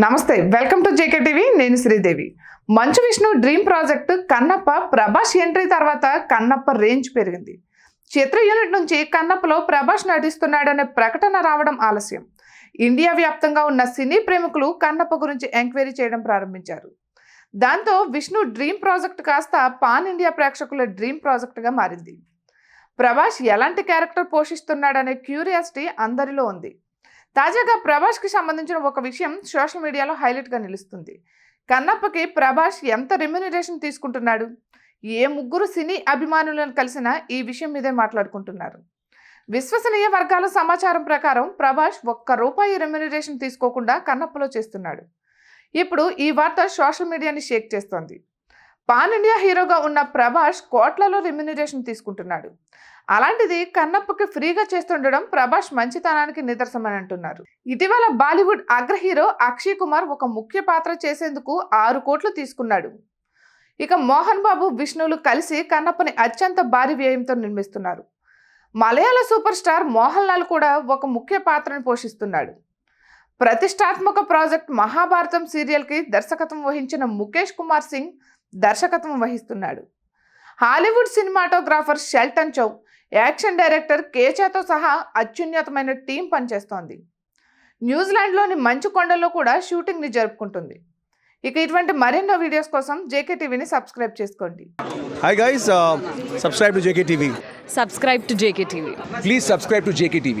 నమస్తే welcome to JK TV నేను Sridevi. Manchu Vishnu dream project Kannappa Prabhas entry తర్వాత Kannappa range పెరిగింది. చిత్ర unit నుంచి కన్నప్పలో ప్రభాస్ నటిస్తున్నాడనే ప్రకటన రావడం ఆలస్యం. ఇండియా వ్యాప్తంగా ఉన్న సినీ ప్రేమికులు కన్నప్ప గురించి ఎంక్వైరీ చేయడం ప్రారంభించారు. దాంతో విష్ణు డ్రీమ్ ప్రాజెక్ట్ కాస్త పాన్ ఇండియా ప్రేక్షకుల డ్రీమ్ ప్రాజెక్ట్గా మారింది. ప్రభాస్ ఎలాంటి క్యారెక్టర్ పోషిస్తున్నాడనే క్యూరియాసిటీ అందరిలో ఉంది. తాజాగా ప్రభాస్కి సంబంధించిన ఒక విషయం సోషల్ మీడియాలో హైలైట్గా నిలుస్తుంది. కన్నప్పకి ప్రభాస్ ఎంత రెమ్యునరేషన్ తీసుకుంటున్నాడు? ఏ ముగ్గురు సినీ అభిమానులను కలిసినా ఈ విషయం మీదే మాట్లాడుకుంటున్నారు. విశ్వసనీయ వర్గాల సమాచారం ప్రకారం ప్రభాస్ ఒక్క రూపాయి రెమ్యునరేషన్ తీసుకోకుండా కన్నప్పలో చేస్తున్నాడు. ఇప్పుడు ఈ వార్త సోషల్ మీడియాని షేక్ చేస్తోంది. పాన్ ఇండియా హీరోగా ఉన్న ప్రభాస్ కోట్లలో రెమ్యునరేషన్ తీసుకుంటున్నాడు. అలాంటిది కన్నప్పకి ఫ్రీగా చేస్తుండడం ప్రభాస్ మంచితనానికి నిదర్శనమని అంటున్నారు. ఇటీవల బాలీవుడ్ అగ్ర హీరో అక్షయ్ కుమార్ ఒక ముఖ్య పాత్ర చేసేందుకు ఆరు కోట్లు తీసుకున్నాడు. ఇక మోహన్ బాబు విష్ణువులు కలిసి కన్నప్పని అత్యంత భారీ వ్యయంతో నిర్మిస్తున్నారు. మలయాళ సూపర్ స్టార్ మోహన్ లాల్ కూడా ఒక ముఖ్య పాత్రను పోషిస్తున్నాడు. ప్రతిష్టాత్మక ప్రాజెక్ట్ మహాభారతం సీరియల్కి దర్శకత్వం వహించిన ముఖేష్ కుమార్ సింగ్ దర్శకత్వం వహిస్తున్నాడు. Hollywood cinematographer Shelton Chau action director కేచాతో సహా అత్యున్నతమైన టీం పనిచేస్తోంది. న్యూజిలాండ్లోని మంచు కొండల్లో కూడా షూటింగ్ని జరుపుకుంటుంది. ఇక ఇటువంటి మరెన్నో వీడియోస్ కోసం జేకే టీవీని సబ్స్క్రైబ్ చేసుకోండి. Hi guys, uh, subscribe to JKTV. Subscribe to JK TV Please subscribe to JKTV.